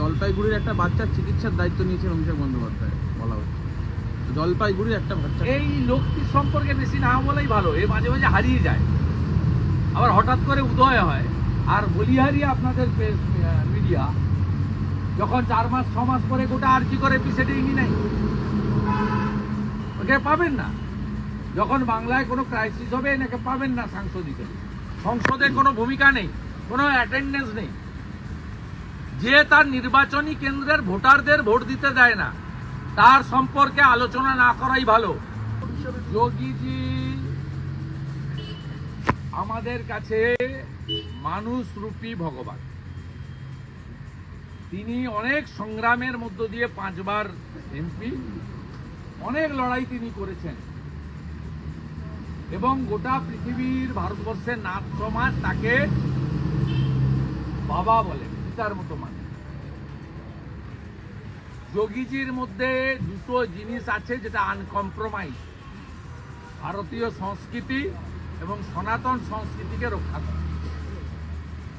জলপাইগুড়ির একটা বাচ্চার চিকিৎসার দায়িত্ব নিয়েছেন অভিষেক বন্দ্যোপাধ্যায়, বলা হচ্ছে। জলপাইগুড়ির একটা বাচ্চা এই লোকটির সম্পর্কে বেশি না বলাই ভালো, এ মাঝে মাঝে হারিয়ে যায়। আবার হঠাৎ করে উদয় হয়। আর বলিহারি আপনাদের মিডিয়া যখন চার মাস, ছ মাস পরে গোটা আর আর্জি করে পিসেটিংই নাই। ওকে পাবেন না। যখন বাংলায় কোনো ক্রাইসিস হবে, এনাকে পাবেন না সাংসদিকে। সংসদে কোনো ভূমিকা নেই, কোনো অ্যাটেন্ডেন্স নেই। যে তার নির্বাচনী কেন্দ্রের ভোটারদের ভোট দিতে দেয় না, তার সম্পর্কে আলোচনা না করাই ভালো। যোগীজি, আমাদের কাছে মানুষ রূপী ভগবান। তিনি অনেক সংগ্রামের মধ্য দিয়ে পাঁচবার এমপি, অনেক লড়াই তিনি করেছেন। এবং গোটা পৃথিবীর ভারতবর্ষের নাথ সমাজ তাকে বাবা বলে। পিতার মতো মানে। যোগীজির মধ্যে দুটো জিনিস আছে যেটা আনকম্প্রোমাইজ ভারতীয় সংস্কৃতি এবং সনাতন সংস্কৃতিকে রক্ষা করা।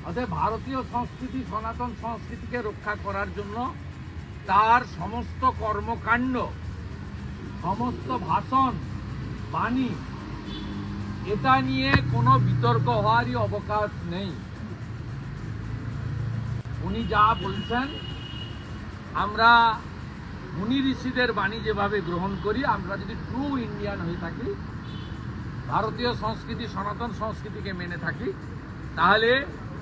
অর্থাৎ ভারতীয় সংস্কৃতি, সনাতন সংস্কৃতিকে রক্ষা করার জন্য তার সমস্ত কর্মকাণ্ড, সমস্ত ভাষণ, বাণী, এটা নিয়ে কোনো বিতর্ক হওয়ারই অবকাশ নেই। উনি যা বলছেন আমরা মুনি ঋষিদের বাণী যেভাবে গ্রহণ করি আমরা যদি ট্রু ইন্ডিয়ান হয়ে থাকি ভারতীয় সংস্কৃতি সনাতন সংস্কৃতিকে মেনে থাকি তাহলে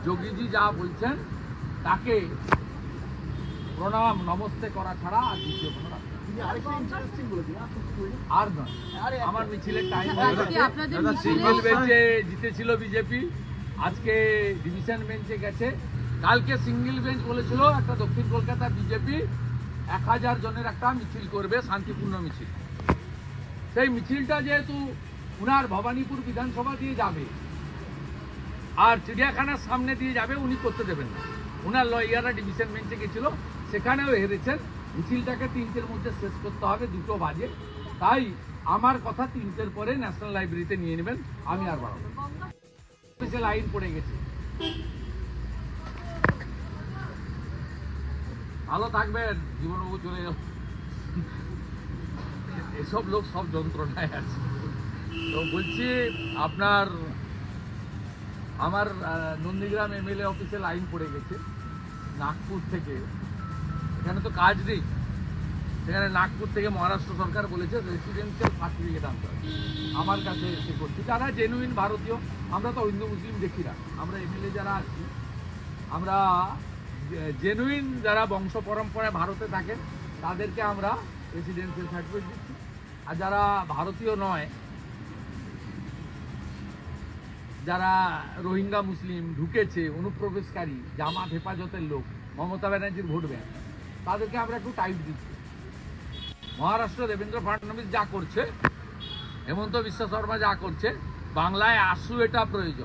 যোগীজি যা বলছেন তাকে প্রণাম নমস্তে করা ছাড়া আর দ্বিতীয় কোনো রাস্তা নেই। তিনি আরেকটা ইন্টারেস্টিং বলেছেন আর নয়। আমার মিছিলের টাইম সিঙ্গেল বেঞ্চে জিতেছিল বিজেপি। আজকে ডিভিশন বেঞ্চে গেছে। কালকে সিঙ্গেল বেঞ্চ বলেছিল, একটা দক্ষিণ কলকাতা বিজেপি, এক হাজার জনের একটা মিছিল করবে, শান্তিপূর্ণ মিছিল। সেই মিছিলটা যেহেতু উনার ভবানীপুর বিধানসভা দিয়ে যাবে, আর চিড়িয়াখানার সামনে দিয়ে যাবে, উনি করতে দেবেন না। উনার লয়াররা ডিভিশন বেঞ্চে গেছিল, সেখানেও হেরেছেন। মিছিলটাকে তিনটের মধ্যে শেষ করতে হবে, দুটো বাজে। তাই আমার কথা তিনটের পরে ন্যাশনাল লাইব্রেরিতে নিয়ে নেবেন, আমি আর বাড়াবো লাইন পড়ে গেছে। ভালো থাকবেন, জীবনবাবু চলে যাও এসব লোক সব যন্ত্রণায় আছে। তো বলছি, আপনার, আমার নন্দীগ্রাম এমএলএ অফিসে লাইন পড়ে গেছে, নাগপুর থেকে। এখানে তো কাজ নেই। সেখানে নাগপুর থেকে মহারাষ্ট্র সরকার বলেছে রেসিডেন্সিয়াল সার্টিফিকেট আনতে হবে। আমার কাছে এসে করছি। যারা জেনুইন ভারতীয়, আমরা তো হিন্দু, মুসলিম দেখি না। আমরা এমএলএ যারা আছি, আমরা জেনুইন যারা বংশ পরম্পরায় ভারতে থাকে তাদেরকে আমরা রেসিডেন্সিয়াল সার্টিফিকেট দিচ্ছি। আর যারা ভারতীয় নয়, যারা রোহিঙ্গা মুসলিম ঢুকেছে, অনুপ্রবেশকারী, জামাত হেফাজতের লোক, মমতা ব্যানার্জির ভোট ব্যাংক, তাদেরকে আমরা একটু টাইট দিচ্ছি। মহারাষ্ট্র দেবেন্দ্র ফাডনবিস যা করছে, হেমন্ত বিশ্ব শর্মা যা করছে, বাংলায় আসু এটা প্রয়োজন।